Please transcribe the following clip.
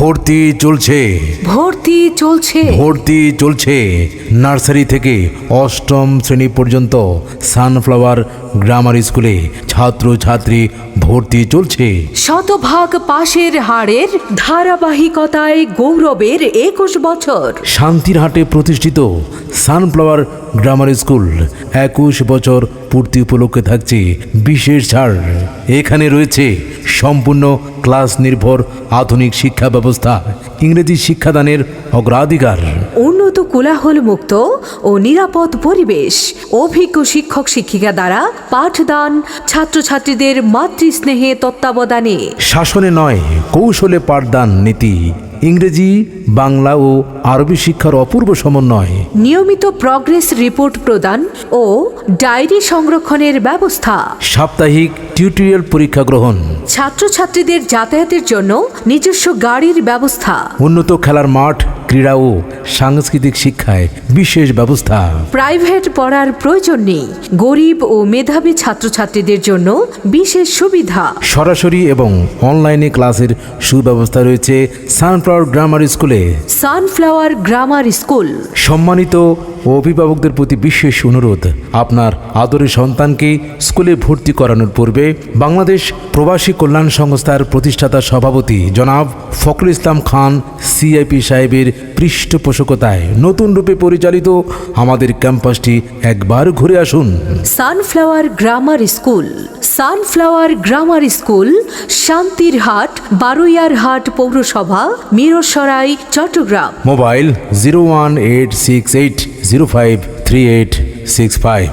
ভর্তি চলছে। ভর্তি চলছে। ভর্তি চলছে। নার্সারি থেকে অষ্টম শ্রেণি পর্যন্ত সানফ্লাওয়ার গ্রামার স্কুলে ছাত্র ছাত্রী ভর্তি চলছে। শতভাগ পাশের হারের ধারাবাহিকতায় গৌরবের একুশ বছর। শান্তির হাটে প্রতিষ্ঠিত সানফ্লাওয়ার গ্রামার স্কুল একুশ বছর পূর্তি উপলক্ষে থাকছে বিশেষ ছাড়। এখানে রয়েছে সম্পূর্ণ ক্লাস নির্ভর আধুনিক শিক্ষা ব্যবস্থা ইংরেজি শিক্ষাদানের অগ্রাধিকার। উন্নত কোলাহল মুক্ত ও নিরাপদ পরিবেশ অভিজ্ঞ শিক্ষক শিক্ষিকা দ্বারা পাঠদান ছাত্রছাত্রীদের মাতৃস্নেহে তত্ত্বাবধানে। শাসনে নয় কৌশলে পাঠদান নীতি। ইংরেজি বাংলা ও আরবি শিক্ষার অপূর্ব সমন্বয়। নিয়মিত প্রগ্রেস রিপোর্ট প্রদান ও ডায়েরি সংরক্ষণের ব্যবস্থা। সাপ্তাহিক টিউটোরিয়াল পরীক্ষা গ্রহণ। ছাত্রছাত্রীদের যাতায়াতের জন্য নিজস্ব গাড়ির ব্যবস্থা। উন্নত খেলার মাঠ ক্রীড়া ও সাংস্কৃতিক শিক্ষায় বিশেষ ব্যবস্থা। প্রাইভেট পড়ার প্রয়োজন নেই। গরিব ও মেধাবী ছাত্রছাত্রীদের জন্য বিশেষ সুবিধা। সরাসরি এবং অনলাইনে ক্লাসের সুব্যবস্থা রয়েছে সানফ্লাওয়ার গ্রামার স্কুলে। Sunflower Grammar School. সম্মানিত অভিভাবকদের প্রতি বিশেষ অনুরোধ আপনার আদরের সন্তানকে স্কুলে ভর্তি করানোর পূর্বে বাংলাদেশ প্রবাসী কল্যাণ সংস্থার প্রতিষ্ঠাতা সভাপতি জনাব ফখরুল ইসলাম খান সিআইপি সাহেবের পৃষ্ঠপোষকতায় নতুন রূপে পরিচালিত আমাদের ক্যাম্পাসটি একবার ঘুরে আসুন। Sunflower Grammar School. Sunflower Grammar School Shantir Hat Baruiyar Hat পৌরসভা Mirsarai Chattogram. Mobile zero one eight six eight zero five three eight six five.